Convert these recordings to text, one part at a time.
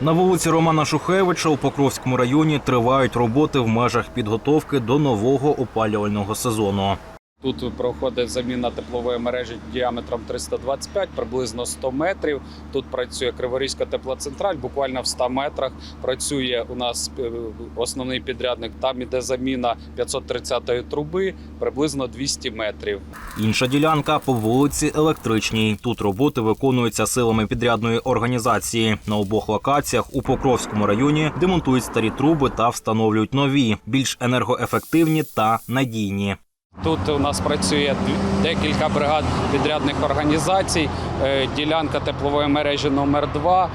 На вулиці Романа Шухевича у Покровському районі тривають роботи в межах підготовки до нового опалювального сезону. Тут проходить заміна теплової мережі діаметром 325, приблизно 100 метрів. Тут працює Криворізька теплоцентраль. Буквально в 100 метрах працює у нас е, основний підрядник. Там іде заміна 530-ї труби, приблизно 200 метрів. Інша ділянка по вулиці Електричній. Тут роботи виконуються силами підрядної організації. На обох локаціях у Покровському районі демонтують старі труби та встановлюють нові, більш енергоефективні та надійні. Тут у нас працює декілька бригад підрядних організацій. Е, Ділянка теплової мережі номер 2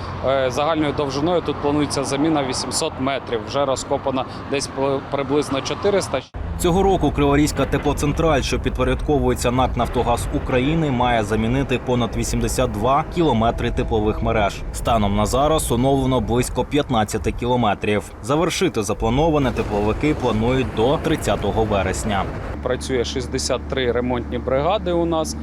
Загальною довжиною тут планується заміна 800 метрів. Вже розкопано десь приблизно 400. Цього року Криворізька теплоцентраль, що підпорядковується НАК Нафтогаз України, має замінити понад 82 кілометри теплових мереж. Станом на зараз оновлено близько 15 кілометрів. Завершити заплановане тепловики планують до 30 вересня. Працює 63 ремонтні бригади у нас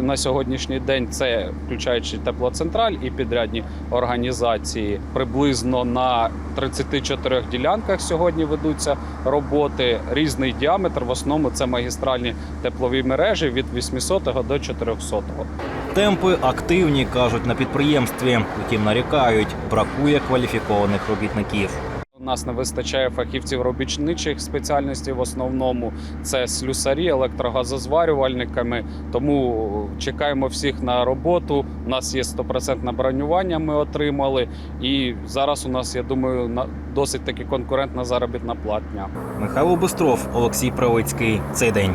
на сьогоднішній день. Це включаючи теплоцентраль і підрядні організації. Приблизно на 34 ділянках сьогодні ведуться роботи. Різний діаметр. В основному це магістральні теплові мережі від 800 до 400. Темпи активні, кажуть на підприємстві. Утім, нарікають, бракує кваліфікованих робітників. У нас не вистачає фахівців робітничих спеціальностей. В основному це слюсарі, електрогазозварювальниками. Тому чекаємо всіх на роботу. У нас є 100% бронювання. Ми отримали. І зараз у нас, я думаю, досить таки конкурентна заробітна платня. Михайло Бистров, Олексій Правицький. Цей день.